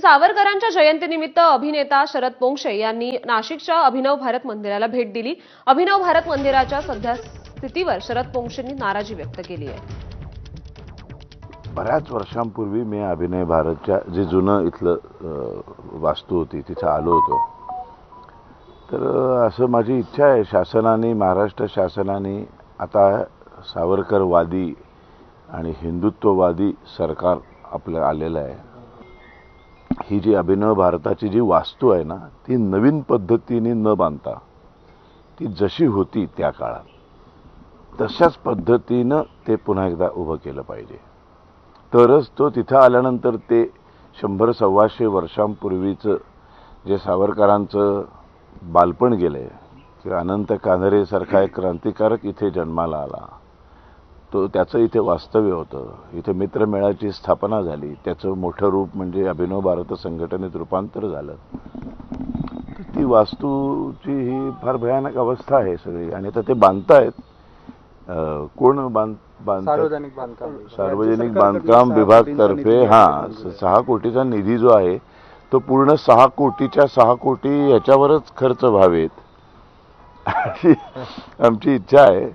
सावरकरांच्या जयंतीनिमित्त अभिनेता शरद पोंक्षे यांनी नाशिकच्या अभिनव भारत मंदिराला भेट दिली. अभिनव भारत मंदिराच्या सध्या स्थितीवर शरद पोंक्षेंनी नाराजी व्यक्त केली आहे. बऱ्याच वर्षांपूर्वी मी अभिनय भारतच्या जे जुनं इथलं वास्तू होती तिथं आलो होतो. तर असं माझी इच्छा आहे शासनाने महाराष्ट्र शासनाने आता सावरकरवादी आणि हिंदुत्ववादी सरकार आपलं आलेलं आहे. ही जी अभिनव भारताची जी वास्तू आहे ना ती नवीन पद्धतीने न बांधता ती जशी होती त्या काळात तशाच पद्धतीनं ते पुन्हा एकदा उभं केलं पाहिजे. तरच तो तिथं आल्यानंतर ते शंभर सव्वाशे वर्षांपूर्वीचं जे सावरकरांचं बालपण गेलंय किंवा अनंत कानरेसारखा एक क्रांतिकारक इथे जन्माला आला. तो त्याचं इथे वास्तव्य होतं. इथे मित्रमेळाची स्थापना झाली. त्याचं मोठं रूप म्हणजे अभिनव भारत संघटनेत रूपांतर झालं. तर ती वास्तूची ही फार भयानक अवस्था आहे सगळी. आणि आता ते बांधतायत. कोण बांध बांधतायत सार्वजनिक बांधकाम सार्वजनिक बांधकाम विभाग तर्फे हा सहा कोटीचा निधी जो आहे तो पूर्ण सहा कोटीच्या सहा कोटी ह्याच्यावरच खर्च व्हावेत. अशी आमची इच्छा आहे.